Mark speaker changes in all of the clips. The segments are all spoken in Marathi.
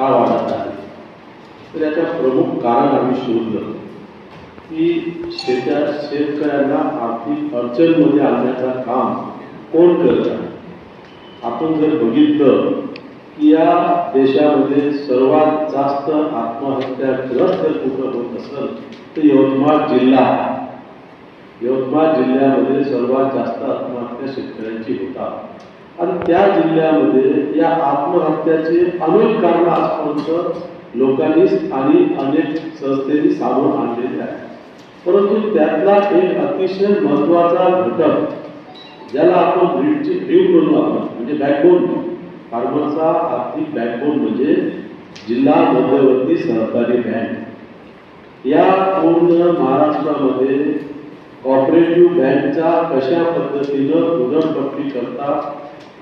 Speaker 1: का वाढत आहे. तर याचं प्रमुख कारण आम्ही शोधलं. की शेत्या शेतकऱ्यांना आर्थिक अडचणीमध्ये आणण्याचं काम कोण करत आहे? आपण जर बघितलं की या देशामध्ये सर्वात जास्त आत्महत्याग्रस्त जर कुठं होत असेल तर यवतमाळ जिल्हा. यवतमाळ जिल्ह्यामध्ये सर्वात जास्त आत्महत्या शेतकऱ्यांची होतात. आणि त्या जिल्ह्यामध्ये या आत्महत्याचे अनेक कारणं आजपर्यंत लोकांनी आणि अनेक संस्थेनी सामोर आणलेले आहेत परंतु त्यातला एक अतिशय महत्त्वाचा घटक ज्याला आपण ब्रीडची ब्रीड म्हणू आपण म्हणजे बॅकबोन फार्मरचा आर्थिक बॅकबोन म्हणजे जिल्हा मध्यवर्ती सहकारी बँक. या पूर्ण महाराष्ट्रामध्ये कॉपरेटिव्ह बँकचा कशा पद्धतीनं उदरपट्टी करता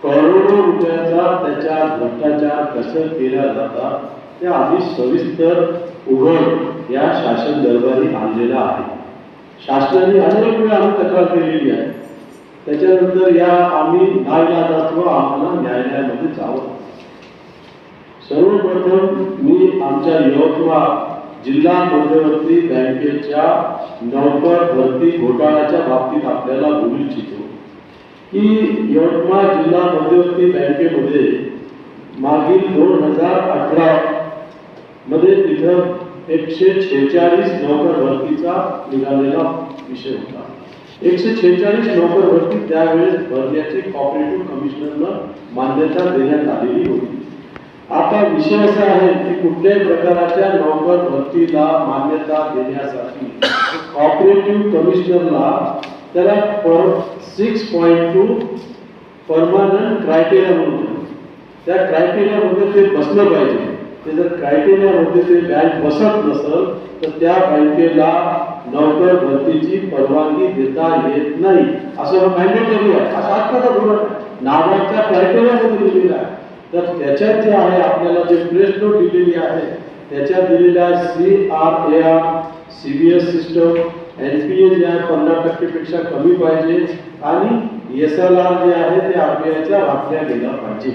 Speaker 1: करोडो रुपयाचा त्याच्या भ्रष्टाचार कसं केला जातात ते आधी सविस्तर उघड या शासन दरबारी आणलेला आहे. शासनाने अनेक वेळा आम्ही तक्रार केलेली आहे. त्याच्यानंतर या आम्ही नाईलाजात्व आम्हाला न्यायालयामध्ये जावं. सर्वप्रथम मी आमच्या यवतमाळ जिल्हा मध्यवर्ती बँकेच्या नोकर भरती घोटाळ्याच्या बाबतीत आपल्याला बोलू इच्छितो. की यवतमाळ जिल्हा मध्यवर्ती बँकेमध्ये. मागील दोन हजार अठरा मध्ये तिथं एकशे शेहेचाळीस नोकर भरतीचा निघालेला विषय होता. एकशे शेहेचाळीस नोकर भरती त्यावेळेस भरण्याची कॉपरेटिव्ह कमिशनरला मान्यता देण्यात आलेली होती. आता विषय असा आहे की कुठल्याही प्रकाराच्या नोकर भरतीला मान्यता देण्यासाठी कॉपरेटिव्ह कमिशनरला त्याला per six point two permanent criteria म्हणून त्या क्रायटेरियामध्ये ते बसलं पाहिजे. ते जर क्रायटेरियामध्ये ते बँक बसत नसल तर त्या बँकेला नोकर भरतीची परवानगी देता येत नाही. असं मॅन्डेटरी आहे असं आत्ताचा धोरण नावाच्या क्रायटेरियामध्ये दिलेलं आहे. तर त्याच्यात जे आहे आपल्याला जे प्रेस नोट दिलेली आहे त्याच्यात दिलेल्या C R A R C B S system NPA P A जे आहे पन्नास टक्केपेक्षा कमी पाहिजे आणि एस एल आर जे आहे ते आर बी आयच्या राखल्या गेला पाहिजे.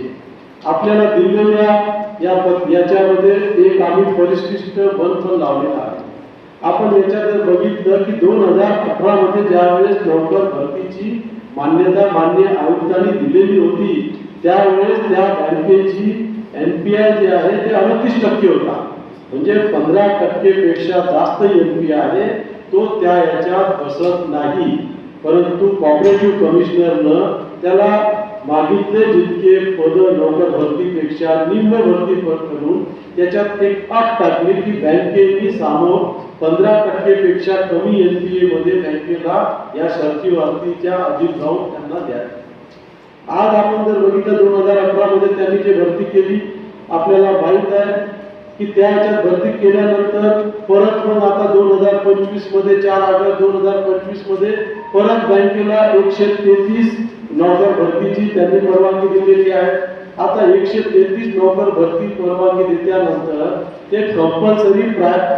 Speaker 1: आपल्याला दिलेल्या या याच्यामध्ये एक आम्ही परिशिष्ट बंद पण लावलेला आहे. आपण याच्यात जर बघितलं की दोन हजार अठरा मध्ये ज्यावेळेस नोकर भरतीची मान्यता मान्य आयुक्तांनी दिलेली होती त्यावेळेस त्या बँकेची एन पी आय जे आहे ते अडतीस टक्के होता. म्हणजे पंधरा टक्केपेक्षा जास्त एन पी आहे तो त्या याच्यात बसत नाही. परंतु कॉपरेटिव्ह कमिशनरनं त्याला मागितले जितके पद नोकर भरतीपेक्षा निम्न भरती पद करून त्याच्यात एक अट टाकली की बँकेने सामोर पंधरा टक्केपेक्षा कमी एन पी एमध्ये मध्ये बँकेला या शर्तीवरतीच्या अधीन जाऊन त्यांना द्या आज आपण जर बघितलं दोन हजार अकरामध्ये त्यांनी जे भरती केली आपल्याला माहीत आहे की त्या ह्याच्यात भरती केल्यानंतर परत मग आता दोन हजार पंचवीसमध्ये चार ऑगस्ट दोन हजार पंचवीसमध्ये परत बँकेला एकशे तेहतीस नोकर भरतीची त्यांनी परवानगी दिलेली आहे. आता एकशे तेहतीस नोकर भरती परवानगी दिल्यानंतर ते कंपल्सरी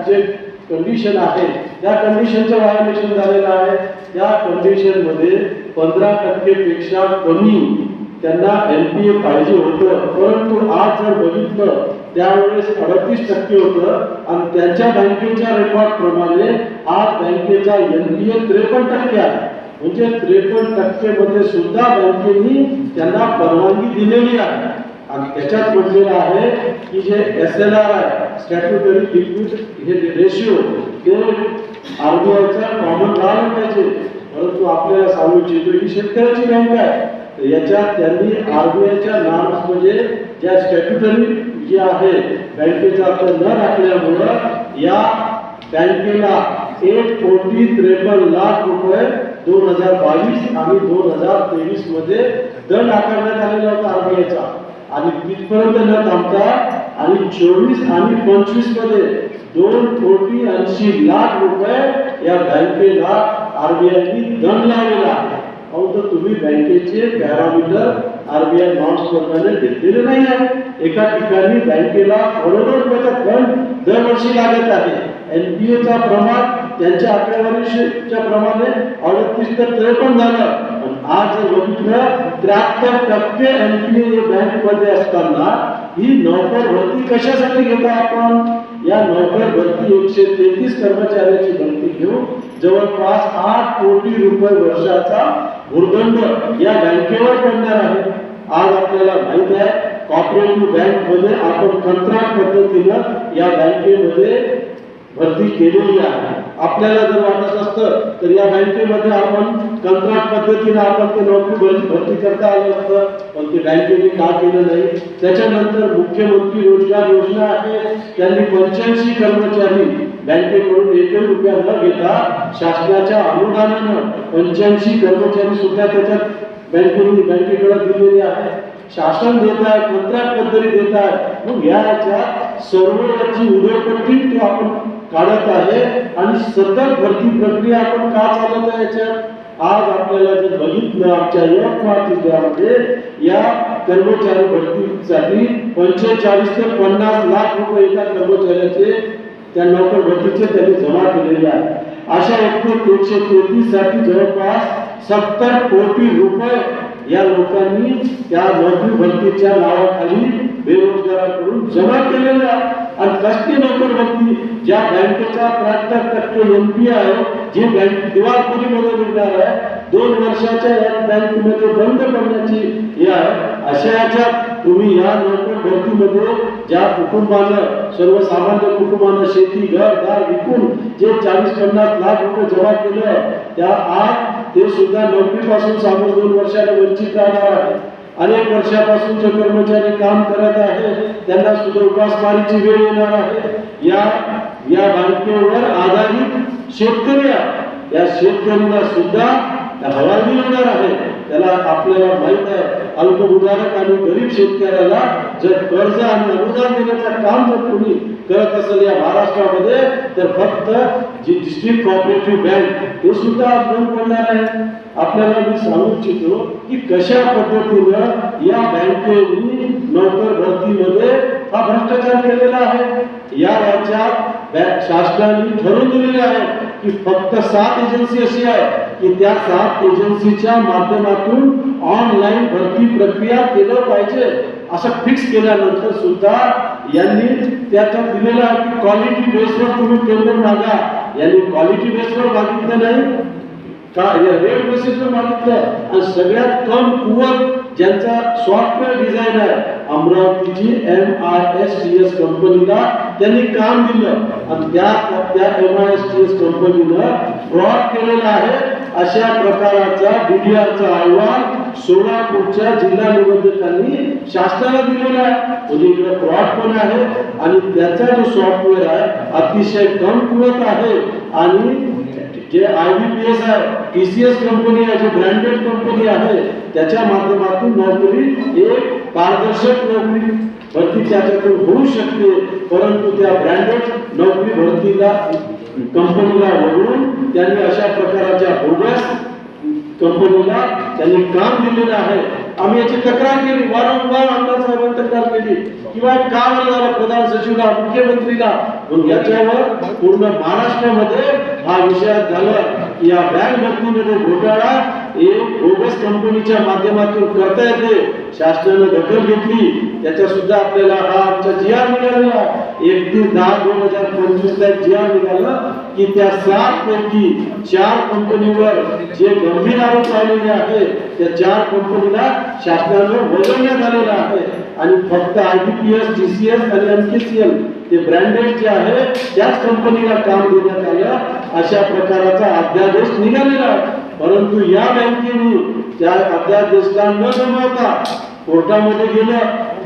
Speaker 1: जे कंडिशन आहे त्या कंडिशनचं व्हायोलेशन झालेलं आहे. त्या कंडिशनमध्ये पंधरा टक्केपेक्षा कमी त्यांना एम पी ए पाहिजे होतं. परंतु आज जर बघितलं त्यावेळेस अडतीस टक्के होतं. आणि त्यांच्या बँकेच्या रेकॉर्ड प्रमाणे आज बँकेचा ए त्रेपन्न टक्के आहे म्हणजे त्रेपन्न टक्के मध्ये सुद्धा बँकेनी त्यांना परवानगी दिलेली आहे. आणि त्याच्यात म्हटलेलं आहे की जे एस एल आर आहे स्टॅट्युटरी लिक्विड हे रेशिओ ते आरबीआयचा कॉमन राहिलं पाहिजे. परंतु आपल्याला सांगू इच्छितो की शेतकऱ्याची बँक आहे. याच्यात त्यांनी आरबीआयच्या नॉर्म्स म्हणजे ज्या स्टॅट्युटरी जे आहे बँकेचा तो न राखल्यामुळं या बँकेला एक कोटी त्रेपन्न लाख रुपये दोन हजार बावीस आणि दोन हजार तेवीसमध्ये दंड आकारण्यात आलेला होता आरबीआयचा. आणि तिथपर्यंत न थांबता आणि चोवीस आणि पंचवीसमध्ये दोन कोटी ऐंशी लाख रुपये या बँकेला आरबीआयनी दंड लावलेला आहे. अहो तर तुम्ही बँकेचे पॅरामीटर आरबीआय नॉन प्रमाणे घेतलेले नाही आहे एका ठिकाणी बँकेला करोडो रुपयाचा फंड दरवर्षी लागत आहे. एनपीएचा प्रमाण त्यांच्या आकडेवारीच्या प्रमाणे अडतीस तर त्रेपन्न झालं. पण आज जर बघितलं त्र्याहत्तर टक्के एनपीए बँकमध्ये असताना ही नोकर भरती कशासाठी घेतो आपण? या नोकर भरती एकशे तेहतीस कर्मचाऱ्यांची भरती घेऊन जवळपास आठ कोटी रुपये वर्षाचा भूर्दंड या बँकेवर पडणार आहे. आज आपल्याला माहीत आहे कॉपरेटिव्ह बँकमध्ये आपण कंत्राट पद्धतीनं या बँकेमध्ये भरती केलेली आहे. आपल्याला जर वाटत असतं तर या बँकेमध्ये आपण कंत्राट पद्धतीने आपण ते नोकरी भरती भरती करता आलं असतं पण ते बँकेने का केलं नाही? त्याच्यानंतर मुख्यमंत्री रोजगार योजना आहे त्यांनी पंच्याऐंशी कर्मचारी बँकेकडून एकही रुपया न घेता शासनाच्या अनुदानानं पंच्याऐंशी कर्मचारी सुद्धा त्याच्यात बँकेने बँकेकडे दिलेले आहे शासन देत आहे कंत्राट पद्धती देत आहे मग याच्या सर्व याची उधळपट्टी तो आपण काढत आहे आणि सतत भरती प्रक्रिया आपण का चालत आहे याच्यात आज आपल्याला जर बघितलं आमच्या यवतमाळ जिल्ह्यामध्ये या कर्मचारी भरतीसाठी पंचेचाळीस ते पन्नास लाख रुपये एका कर्मचाऱ्याचे त्या नोकर भरतीचे त्यांनी जमा केलेले आहे अशा एकूण एकशे तेहतीससाठी जवळपास सत्तर कोटी रुपये या लोकांनी त्या नोकरी भरतीच्या नावाखाली बेरोजगाराकडून जमा केलेल्या आणि कसली नोकर भरती ज्या बँकेचा त्र्याहत्तर टक्के एनपी आहे जी बँक दिवाळखोरीमध्ये मिळणार आहे दोन वर्षाच्या या बँकेमध्ये बंद करण्याची हे आहे. अशा याच्यात तुम्ही या नोकरी भरतीमध्ये ज्या कुटुंबानं सर्वसामान्य कुटुंबानं शेती घर दार विकून जे चाळीस पन्नास लाख रुपये जमा केलं त्या आज ते सुद्धा नोकरीपासून सामोर दोन वर्षाला वंचित राहणार आहे अनेक वर्षापासून जे कर्मचारी काम करत आहे त्यांना सुद्धा उपासमारीची वेळ येणार आहे. या या बँकेवर आधारित शेतकरी या शेतकऱ्यांना सुद्धा हवा मिळणार आहे त्याला आपल्याला माहीत आहे अल्पभूधारक आणि गरीब शेतकऱ्याला जर कर्ज आणि अनुदान देण्याचं काम जर कोणी करत असेल या महाराष्ट्रामध्ये तर फक्त जी डिस्ट्रिक्ट कॉपरेटिव्ह बँक ते सुद्धा बंद पडणार आहे. आपल्याला मी सांगू इच्छितो की कशा पद्धतीनं या बँकेनी नोकर भरतीमध्ये हा भ्रष्टाचार केलेला आहे. या राज्यात शासनाने ठरवून दिलेले आहे. की फक्त सात एजन्सी अशी आहे की त्या सात एजन्सीच्या माध्यमातून ऑनलाईन भरती प्रक्रिया केलं पाहिजे असं फिक्स केल्यानंतर सुद्धा यांनी त्याच्यात दिलेलं आहे की क्वालिटी बेसवर तुम्ही टेंडर मागा. यांनी क्वालिटी बेसवर मागितलं नाही. का रेट बेसिसवर मागितलं? आणि सगळ्यात कम कुवत ज्यांचा सॉफ्टवेअर डिझाईन आहे अमरावतीची M I S T S कंपनीला त्यांनी काम दिलं. आणि त्या त्या M I S T S कंपनीनं फ्रॉड केलेला आहे. अशा प्रकाराचा डीडीआरचा अहवाल सोलापूरच्या जिल्हा निबंधकांनी शासनाला दिलेला आहे. म्हणजे इकडे फ्रॉड पण आहे आणि त्याचा जो सॉफ्टवेअर आहे अतिशय कमकुवत आहे. आणि जे आय बी पी एस आहे टी सी एस कंपनी आहे जे ब्रँडेड कंपनी आहे त्याच्या माध्यमातून नोकरी एक पारदर्शक नोकरी भरती त्याच्यातून होऊ शकते. परंतु त्या ब्रँडेड नोकरी भरतीला कंपनीला वगळून त्यांनी अशा प्रकारच्या बोगस कंपनीला त्यांनी काम दिलेलं आहे. आम्ही याची तक्रार केली. वारंवार आमदार साहेबांनी तक्रार केली. किंवा का झालं प्रधान सचिवला मुख्यमंत्रीला याच्यावर पूर्ण महाराष्ट्रामध्ये हा विषय झाला. की या बँक भरतीमध्ये घोटाळा एक बोगस कंपनीच्या माध्यमातून करता येते. शासनानं दखल घेतली. त्याच्या सुद्धा आपल्याला हा आमचा जिया निघालेला. एकतीस दहा दोन हजार पंचवीस ला जिया निघाला. की त्या सात पैकी चार कंपनीवर जे गंभीर आरोप लावलेले आहे त्या चार कंपनीला शासनानं वगळण्यात आलेलं आहे. आणि फक्त I B P S T C S आणि एम के सी एल ते ब्रँडेड जे आहे त्याच कंपनीला काम देण्यात आलं. अशा प्रकाराचा अध्यादेश निघालेला आहे. परंतु या बँकेने त्या अध्यादेशाला न जमवता कोर्टामध्ये गेलं?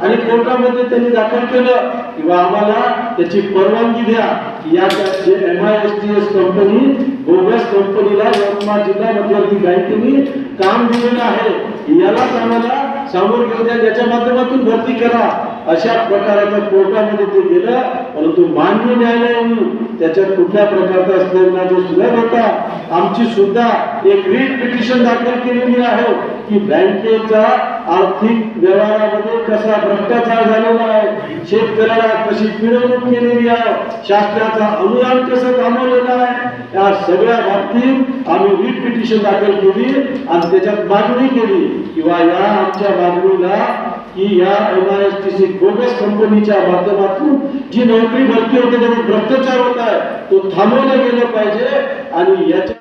Speaker 1: आणि कोर्टामध्ये त्यांनी दाखल केलं किंवा आम्हाला त्याची परवानगी द्या की या जे M I S T S company bogus कंपनीला यवतमाळ जिल्हा मध्यवर्ती बँकेने काम दिलेलं आहे यालाच आम्हाला सामोर घेऊ द्या त्याच्या माध्यमातून भरती करा. अशा प्रकाराच्या कोर्टामध्ये ते गेलं. परंतु मान्य न्यायालयाने त्याच्यात कुठल्या प्रकारचा असलेला जो सुधार होता आमची सुद्धा एक रीट पिटिशन दाखल केलेली आहे की बँकेचा आर्थिक व्यवहारामध्ये कसा भ्रष्टाचार झालेला आहे शेतकऱ्याला कशी पिळवणूक केलेली आहे शासनाचा अनुदान कसं थांबवलेलं आहे या सगळ्या बाबतीत आम्ही रीट पिटिशन दाखल केली आणि त्याच्यात मागणी केली किंवा या आमच्या मागणीला की या M I S T C Gomes कंपनीच्या माध्यमातून जी नोकरी भरती होते त्यामुळे भ्रष्टाचार होत आहे तो थांबवला गेला पाहिजे आणि याच्या